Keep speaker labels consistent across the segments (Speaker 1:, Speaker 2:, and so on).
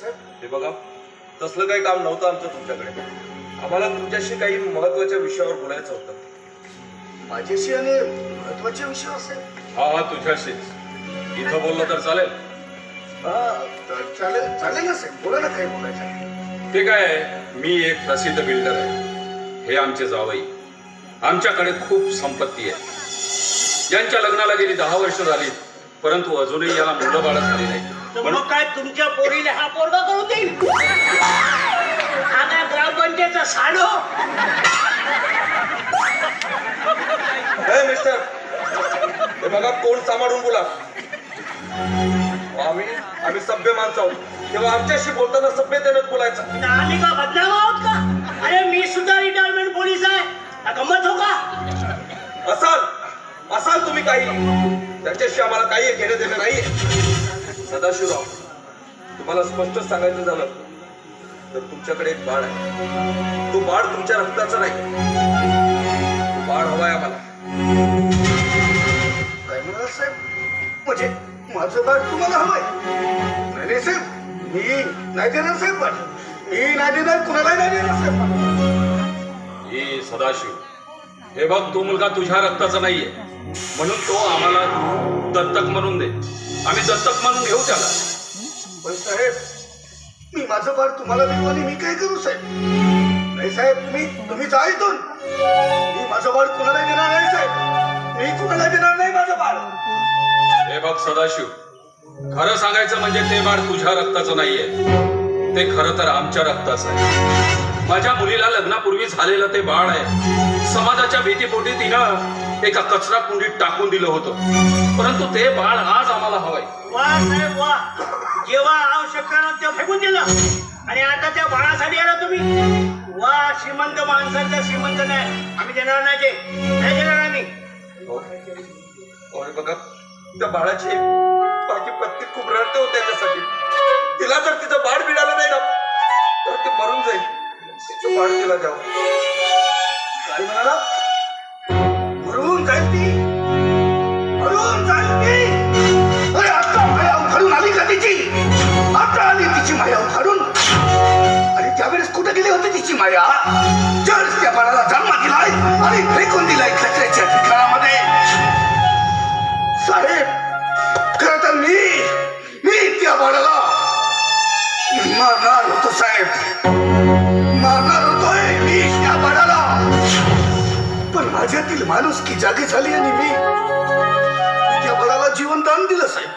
Speaker 1: साहेब
Speaker 2: हे बघा तसलं काही काम नव्हतं आमचं तुमच्याकडे. आम्हाला तुमच्याशी काही महत्त्वाच्या विषयावर बोलायचं होतं.
Speaker 1: माझ्याशी आणि महत्त्वाचे विषय असेल.
Speaker 3: हा हा तुझ्याशीच इथं बोललं तर चालेल.
Speaker 1: हा चालेल चालेल ना साहेब. बोला ना काही बोलायचं.
Speaker 3: ते काय आहे, मी एक प्रसिद्ध बिल्डर आहे. हे आमचे जावई. आमच्याकडे खूप संपत्ती आहे. यांच्या लग्नाला गेली दहा वर्ष झाली परंतु अजूनही याला मुलं बाळ झाली नाही
Speaker 4: तर मग काय तुमच्या पोरीला हा पोरगा करून देईल? हा काय ग्रामपंचायतचा साडो.
Speaker 2: हे मिस्टर हे बघा कोण सांभाळून बोला. आम्ही आम्ही सभ्य माणसं आहोत. तेव्हा आमच्याशी बोलताना सभ्यतेनंच बोलायचं.
Speaker 4: तर आम्ही का बदनाम आहोत का? अरे मी सुद्धा रिटायरमेंट पोलीस आहे. हा गंमत हो का?
Speaker 2: असाल असाल तुम्ही काही. त्याच्याशी आम्हाला काही घेणं देणं नाहीये. सदाशिवराव तुम्हाला स्पष्ट सांगायचं झालं तर तुमच्याकडे एक बाळ आहे. तो बाळ तुमच्या रक्ताचा नाही. तो बाळ हवाय आम्हाला.
Speaker 1: काय म्हणाला साहेब? म्हणजे माझं बाळ तुम्हाला हवंय? नाही नाही, साहेब. मी नाही देणार साहेब बाळ. मी नाही देणार कुणालाही नाही देणार साहेब.
Speaker 3: हे सदाशिव हे बघ तो मुलगा तुझ्या रक्ताचा नाहीये. म्हणून तो आम्हाला दत्तक म्हणून दे. आम्ही दत्तक म्हणून घेऊ त्याला.
Speaker 1: पण साहेब मी माझं बाळ तुम्हाला देऊ आणि मी काय करू साहेब? नाही साहेब तुम्ही तुम्ही जा इथून मी माझं बाळ कुणाला देणार नाही साहेब? मी कुणाला देणार नाही माझं बाळ?
Speaker 3: हे बघ सदाशिव खरं सांगायचं म्हणजे ते बाळ तुझ्या रक्ताचं नाहीये. ते खरं तर आमच्या रक्ताचं आहे. माझ्या मुलीला लग्नापूर्वी झालेलं ते बाळ आहे. समाजाच्या भीतीपोटी तिनं एका कचरा कुंडीत टाकून दिलं होतं. परंतु ते बाळ आज आम्हाला हवंय
Speaker 4: वा साहेब वा. जेव्हा आवश्यकता नव्हती तेव्हा फेकून दिलं. आणि आता त्या बाळासाठी आला तुम्ही. वा श्रीमंत माणसांचा श्रीमंत नाही. आम्ही देणार नाही ते. नाही देणार आम्ही.
Speaker 2: हे. बघा त्या बाळाची माझी पत्नी खूप रडते होते त्याच्यासाठी. तिला जर तिचं बाळ मिळालं नाही ना तर ती मरून जाईल. तिचं बाळ तिला द्यावं.
Speaker 1: मी त्या मारणार होतो साहेब. मारणार होतोय मी त्या बाळाला पण माझ्यातील माणूस की जागी झाली आणि मी त्या बाळाला जीवनदान दिलं साहेब.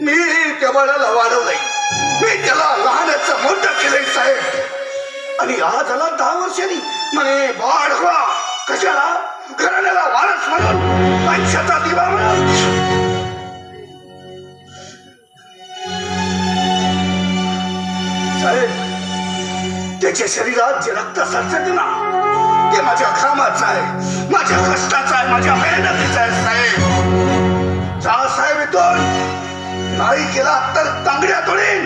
Speaker 1: मी त्या बाळाला वाढवलंय. मी त्याला लहानाचं मोठं केलंय साहेब. आणि आज आला दहा वर्षांनी म्हणे बाळ कशाला? घराण्याला वारस म्हणून. पैशाचा त्याच्या शरीरात जे रक्त सरसते ना ते माझ्या घामाचं आहे माझ्या कष्टाचं आहे माझ्या मेहनतीचं आहे साहेब. जा साहेब इथून. नाही केला तर तांगड्या तोडीन.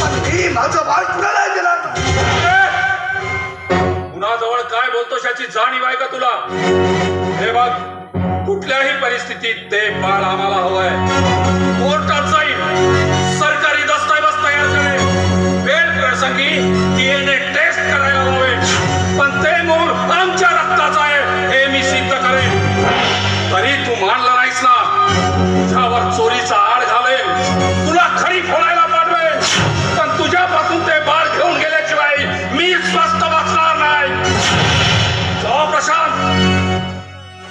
Speaker 1: पण मी माझं बाळ कुणाला दिला
Speaker 3: कुणाजवळ काय बोलतो याची जाणीव आहे का तुला? हे बघ कुठल्याही परिस्थितीत ते बाळ आम्हाला हवंय. कोर्टाचं humano